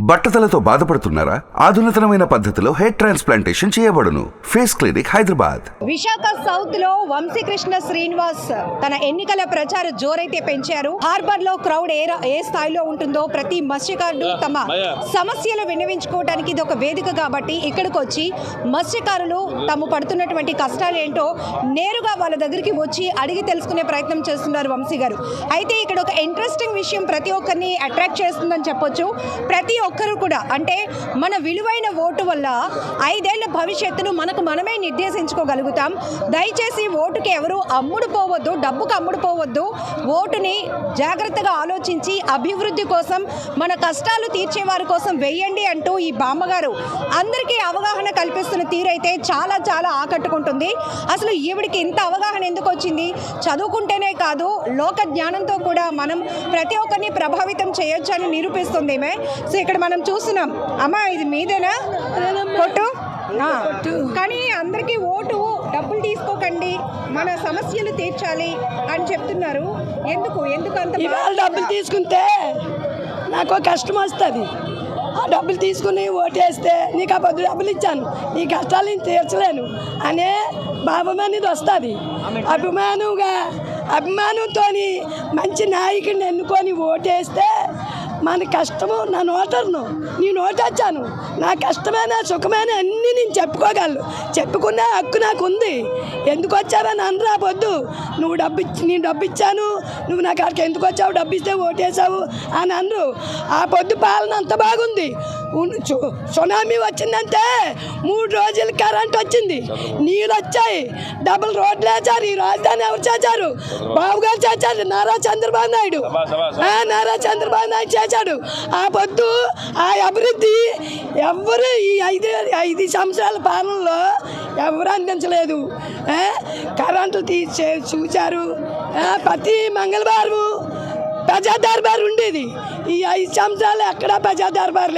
బట్టతలతో బాధపడుతున్నారా? ఆధునితనమైన పద్ధతిలో హెయిర్ ట్రాన్స్ప్లాంటేషన్ చేయబడును. Face clinic Hyderabad. విశాఖ సౌత్లో వంశీకృష్ణ శ్రీనివాస్ తన ఎన్నికల ప్రచార జోరైతే పెంచారు. హార్బర్లో క్రౌడ్ ఏ స్థాయిలో ఉంటుందో ప్రతి మత్స్యకారుడు తమ సమస్యలు విన్నవించుకోవడానికి ఇది ఒక వేదిక కాబట్టి ఇక్కడికి వచ్చి మత్స్యకారులు తాము పడుతున్నటువంటి కష్టాలు ఏంటో నేరుగా వాళ్ళ దగ్గరికి వచ్చి అడిగి తెలుసుకునే ప్రయత్నం చేస్తున్నారు వంశీ గారు. అయితే ఇక్కడ ఒక ఇంట్రెస్టింగ్ విషయం ప్రతి ఒక్కరిని అట్రాక్ట్ చేస్తుందని చెప్పొచ్చు. ప్రతి ఒక్కరు కూడా. అంటే మన విలువైన ఓటు వల్ల ఐదేళ్ళ భవిష్యత్తును మనకు మనమే నిర్దేశించుకోగలుగుతాం. దయచేసి ఓటుకి ఎవరు అమ్ముడు పోవద్దు డబ్బుకు అమ్ముడు పోవద్దు. ఓటుని జాగ్రత్తగా ఆలోచించి అభివృద్ధి కోసం మన కష్టాలు తీర్చేవారి కోసం వెయ్యండి అంటూ ఈ బామ్మగారు అందరికీ అవగాహన కల్పిస్తున్న తీరైతే చాలా చాలా ఆకట్టుకుంటుంది. అసలు ఈవిడికి ఇంత అవగాహన ఎందుకు వచ్చింది? చదువుకుంటేనే కాదు లోక జ్ఞానంతో కూడా మనం ప్రతి ఒక్కరిని ప్రభావితం చేయొచ్చు అని నిరూపిస్తుంది ఈమె. సో ఇక్కడ మనం చూస్తున్నాం. అమ్మా ఇది మీదేనా? కొట్టు. కానీ అందరికీ ఓటు డబ్బులు తీసుకోకండి. మన సమస్యలు తీర్చాలి అని చెప్తున్నారు. ఎందుకు? ఎందుకు అంత ఇవాళ డబ్బులు తీసుకుంటే నాకు కష్టం వస్తుంది. ఆ డబ్బులు తీసుకుని ఓటేస్తే నీకు ఆ పది డబ్బులు ఇచ్చాను. నీ కష్టాలు నేను తీర్చలేను అనే భావం అనేది వస్తుంది. అభిమానంగా అభిమానంతో మంచి నాయకుడిని ఎన్నుకొని ఓటేస్తే మన కష్టము నా నోటర్ను నీ నోటొచ్చాను. నా కష్టమైన సుఖమైన అన్నీ నేను చెప్పుకోగలను. చెప్పుకునే హక్కు నాకు ఉంది ఎందుకు వచ్చారా నన్ను పొద్దు నువ్వు డబ్బు ఇచ్చి నేను డబ్బు ఇచ్చాను నువ్వు నాకు అక్కడికి ఎందుకు వచ్చావు డబ్బు ఇస్తే ఓటేసావు అని అనరు. ఆ పొద్దు పాలన అంత బాగుంది. సునామీ వచ్చిందంటే మూడు రోజులు కరెంట్ వచ్చింది. నీళ్ళు వచ్చాయి. డబుల్ రోడ్లు వేశారు. ఈ రాజధాని ఎవరు చేశారు? బాబు గారు చేశారు. నారా చంద్రబాబు నాయుడు. నారా చంద్రబాబు నాయుడు చేశాడు. ఆ పొద్దు ఆ అభివృద్ధి ఎవరు ఈ ఐదు ఐదు సంవత్సరాల పాలనలో ఎవరు అందించలేదు. కరెంటు తీసే చూశారు. ప్రతి మంగళవారం ప్రజా దర్బార్ ఉండేది. ఈ ఐదు సంవత్సరాలు ఎక్కడా ప్రజా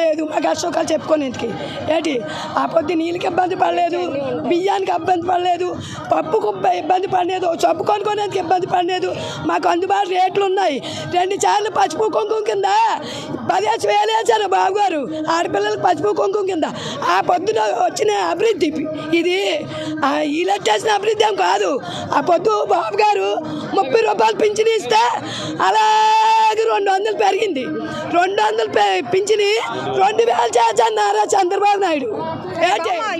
లేదు. మాకు అశోకాలు చెప్పుకునేందుకు ఏంటి? ఆ పొద్దు నీళ్ళకి ఇబ్బంది పడలేదు బియ్యానికి ఇబ్బంది పడలేదు పప్పుకు ఇబ్బంది పడలేదు చప్పు కొనుక్కునేందుకు ఇబ్బంది పడలేదు. మాకు అందుబాటు రేట్లు ఉన్నాయి. రెండు సార్లు పసుపు కుంకుమ కింద. పదిహేను వేలు వేశారు బాబు గారు ఆడపిల్లలకు పసుపు కుంకుమ కింద. ఆ పొద్దున వచ్చిన అభివృద్ధి ఇది. ఇలా చేసిన అభివృద్ధి ఏం కాదు. ఆ పొద్దు బాబు గారు ముప్పై రూపాయలు పింఛన్ ఇస్తే అలాగే రెండు వందలు పెరిగింది. రెండు వందలు పింఛని రెండు వేలు చేశారు చంద్రబాబు నాయుడు.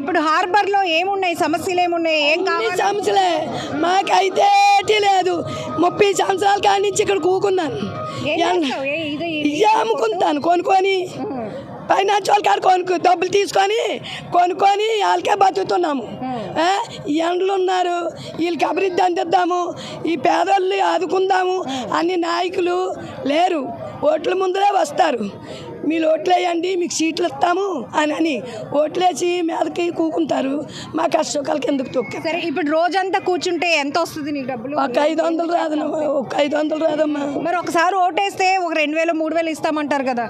ఇప్పుడు హార్బర్లో ఏమున్నాయి? సమస్యలు ఏమున్నాయి? ఏం కావాలి? సమస్యలే. మాకైతే ఏటీ లేదు. ముప్పై సంవత్సరాల కాడి నుంచి ఇక్కడ కూకున్నాను. అమ్ముకుంటాను కొనుక్కొని. ఫైనాన్స్ వాళ్ళ కాడ కొనుక్కు డబ్బులు తీసుకొని కొనుక్కొని వాళ్ళకే బతుకుతున్నాము. ఎండలు ఉన్నారు. వీళ్ళకి అభివృద్ధి అందిద్దాము. ఈ పేదోళ్ళు ఆదుకుందాము అన్ని నాయకులు లేరు. ఓట్ల ముందరే వస్తారు. మీరు ఓట్లు వేయండి మీకు సీట్లు ఇస్తాము అని అని ఓట్లేసి మీదకి కూకుంటారు. మా కష్టకాలకి ఎందుకు తొక్కి సరే ఇప్పుడు రోజంతా కూర్చుంటే ఎంత వస్తుంది నీకు డబ్బులు? ఒక ఐదు వందలు రాదమ్మా ఒక ఐదు వందలు రాదమ్మా. మరి ఒకసారి ఓటేస్తే ఒక రెండు వేలు మూడు వేలు ఇస్తామంటారు కదా.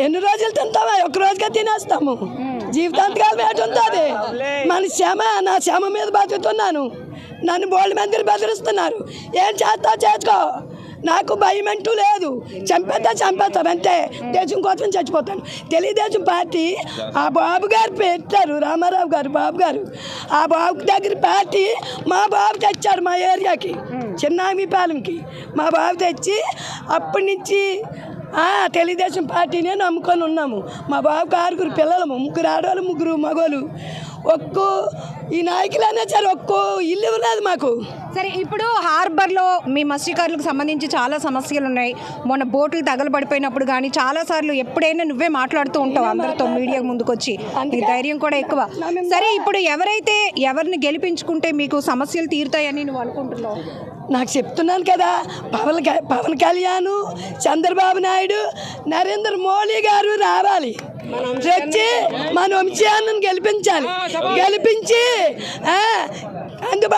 ఎన్ని రోజులు తింటామా ఒక రోజుగా తినేస్తాము. జీవితాంతకాలం ఏటి ఉంటుంది. మన శ్రమ నా శ్రమ మీద బతుకుతున్నాను. నన్ను బోల్డ్ మందిని బెదిరిస్తున్నారు. ఏం చేస్తా చేసుకో. నాకు భయం అంటూ లేదు. చంపేస్తా చంపేస్తాం అంతే. దేశం కోసం చచ్చిపోతాను. తెలుగుదేశం పార్టీ ఆ బాబు గారు పెట్టారు రామారావు గారు బాబు గారు. ఆ బాబు దగ్గర పార్టీ మా బాబు తెచ్చారు మా ఏరియాకి చిన్నామిపాలెంకి మా బాబు తెచ్చి అప్పటి నుంచి తెలుగుదేశం పార్టీనే నమ్ముకొని ఉన్నాము. మా బాబుకు ఆరుగురు పిల్లలము ముగ్గురు ఆడవాళ్ళు ముగ్గురు మగవాళ్ళు. ఒక్కో ఈ నాయకులైనా సరే ఒక్కో ఇల్లు ఉన్నది మాకు. సరే ఇప్పుడు హార్బర్లో మీ మత్స్యకారులకు సంబంధించి చాలా సమస్యలు ఉన్నాయి మొన్న బోట్లు తగలబడిపోయినప్పుడు కానీ చాలా సార్లు ఎప్పుడైనా నువ్వే మాట్లాడుతూ ఉంటావు అందరితో మీడియా ముందుకొచ్చి. నీ ధైర్యం కూడా ఎక్కువ. సరే ఇప్పుడు ఎవరైతే ఎవరిని గెలిపించుకుంటే మీకు సమస్యలు తీరుతాయని నువ్వు అనుకుంటున్నావు? నాకు చెప్తున్నాను కదా పవన్ క- పవన్ కళ్యాణ్ చంద్రబాబు నాయుడు నరేంద్ర మోడీ గారు రావాలి. వచ్చి మన వంశాన్ని గెలిపించాలి. గెలిపించి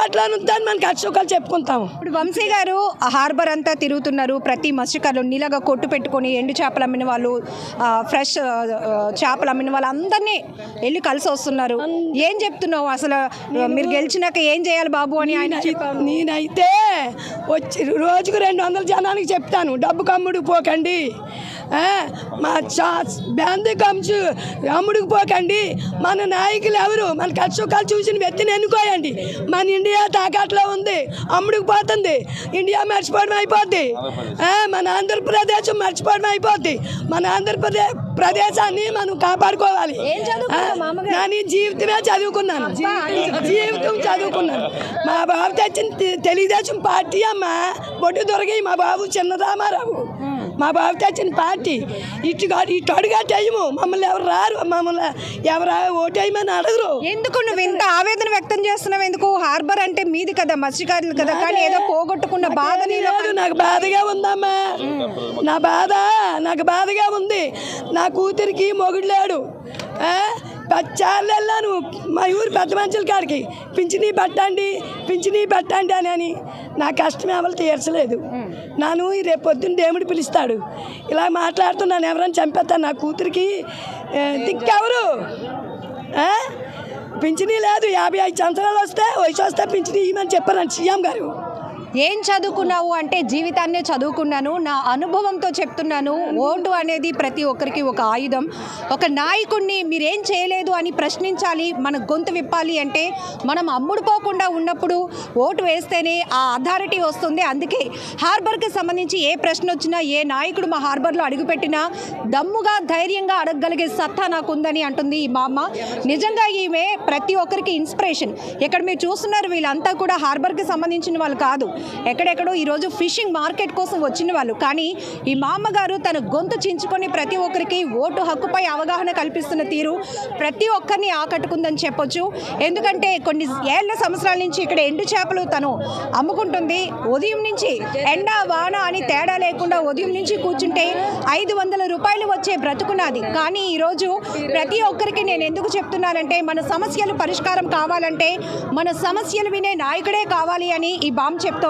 ఆ, అందుబాటులో ఉందని మనం కష్ట సుఖాలు చెప్పుకుంటాము. ఇప్పుడు వంశీ గారు ఆ హార్బర్ అంతా తిరుగుతున్నారు. ప్రతి మత్స్యకారులు నీలగా కొట్టు పెట్టుకొని ఎండు చేపలు అమ్మిన వాళ్ళు ఫ్రెష్ చేపలు అమ్మిన వాళ్ళు అందరినీ వెళ్ళి కలిసి వస్తున్నారు. ఏం చెప్తున్నావు అసలు? మీరు గెలిచినాక ఏం చేయాలి బాబు అని ఆయన నేనై- నేనైతే వచ్చి రోజుకు రెండు వందల జనానికి చెప్తాను. డబ్బు కమ్ముడికి పోకండి. మా చా బ్యాంది కమ్స్ అమ్ముడికి పోకండి. మన నాయకులు ఎవరు? మన కష్టసుఖాలు చూసిన వ్యక్తిని ఎన్నుకోయండి. మన ఇండియా తాకట్లో ఉంది. అమ్ముడికి పోతుంది. ఇండియా మర్చిపోవడం అయిపోద్ది. మన ఆంధ్రప్రదేశ్ మర్చిపోవడం అయిపోద్ది. మన ఆంధ్రప్రదేశ్ ప్రదేశాన్ని మనం కాపాడుకోవాలి. ఏం చదువుకున్నావు, ఆ, మామగారు? నా నీ జీవితమే చదువుకున్నాను. జీవితం చదువుకున్నాను. మా బాబు తెచ్చిన తె- తెలుగుదేశం పార్టీ అమ్మ బొడ్డు దొరగాయి మా బాబు చిన్న రామారావు. మా బాబు తెచ్చిన పార్టీ. ఇటు కాదు ఇటు అడుగట్టేయము. మమ్మల్ని ఎవరు రారు మమ్మల్ని ఎవరు ఓటేయమని అడగరు. ఎందుకు నువ్వు ఇంత ఆవేదన వ్యక్తం చేస్తున్నావు? ఎందుకు? హార్బర్ అంటే మీది కదా మత్స్యకారులు కదా. కానీ ఏదో పోగొట్టుకున్న బాధ నీలో లేదు నాకు బాధగా ఉందమ్మా. నా బాధ నాకు బాధగా ఉంది. నా కూతురికి మొగుడు లేడు. ఆ? పచ్చార్లు వెళ్ళాను. మా ఊరు పెద్ద మనుషుల కాడికి. పింఛనీ పట్టండి పింఛనీ పట్టండి అని అని. నా కష్టం ఎవరు తీర్చలేదు. నాను రేపు పొద్దున్న దేవుడు పిలుస్తాడు. ఇలా మాట్లాడుతున్నాను ఎవరైనా చంపేస్తాను? నా కూతురికి దిక్కెవరు? పింఛనీ లేదు యాభై ఐదు సంవత్సరాలు వస్తే వయసు వస్తే పింఛనీ ఇవ్వమని చెప్పారు సీఎం గారు. ఏం చదువుకున్నావు అంటే జీవితాన్నే చదువుకున్నాను నా అనుభవంతో చెప్తున్నాను. ఓటు అనేది ప్రతి ఒక్కరికి ఒక ఆయుధం. ఒక నాయకుడిని మీరేం చేయలేదు అని ప్రశ్నించాలి మన గొంతు విప్పాలి అంటే మనం అమ్ముడుపోకుండా ఉన్నప్పుడు ఓటు వేస్తేనే ఆ అథారిటీ వస్తుంది. అందుకే హార్బర్కి సంబంధించి ఏ ప్రశ్న వచ్చినా ఏ నాయకుడు మా హార్బర్లో అడుగుపెట్టినా దమ్ముగా ధైర్యంగా అడగగలిగే సత్తా నాకు ఉందని అంటుంది ఈ మా అమ్మ నిజంగా ఈమె ప్రతి ఒక్కరికి ఇన్స్పిరేషన్. ఇక్కడ మీరు చూస్తున్నారు వీళ్ళంతా కూడా హార్బర్కి సంబంధించిన వాళ్ళు కాదు. ఎక్కడెక్కడో ఈరోజు ఫిషింగ్ మార్కెట్ కోసం వచ్చిన వాళ్ళు. కానీ ఈ మా అమ్మగారు తన గొంతు చించుకొని ప్రతి ఒక్కరికి ఓటు హక్కుపై అవగాహన కల్పిస్తున్న తీరు ప్రతి ఒక్కరిని ఆకట్టుకుందని చెప్పొచ్చు. ఎందుకంటే కొన్ని ఏళ్ళ సంవత్సరాల నుంచి ఇక్కడ ఎండు చేపలు తను అమ్ముకుంటుంది. ఉదయం నుంచి ఎండ వాన అని తేడా లేకుండా ఉదయం నుంచి కూర్చుంటే ఐదు వందల రూపాయలు వచ్చే బ్రతుకున్నది కానీ ఈరోజు ప్రతి ఒక్కరికి నేను ఎందుకు చెప్తున్నానంటే మన సమస్యలు పరిష్కారం కావాలంటే మన సమస్యలు వినే నాయకుడే కావాలి అని ఈ బామ్ చెప్తోంది.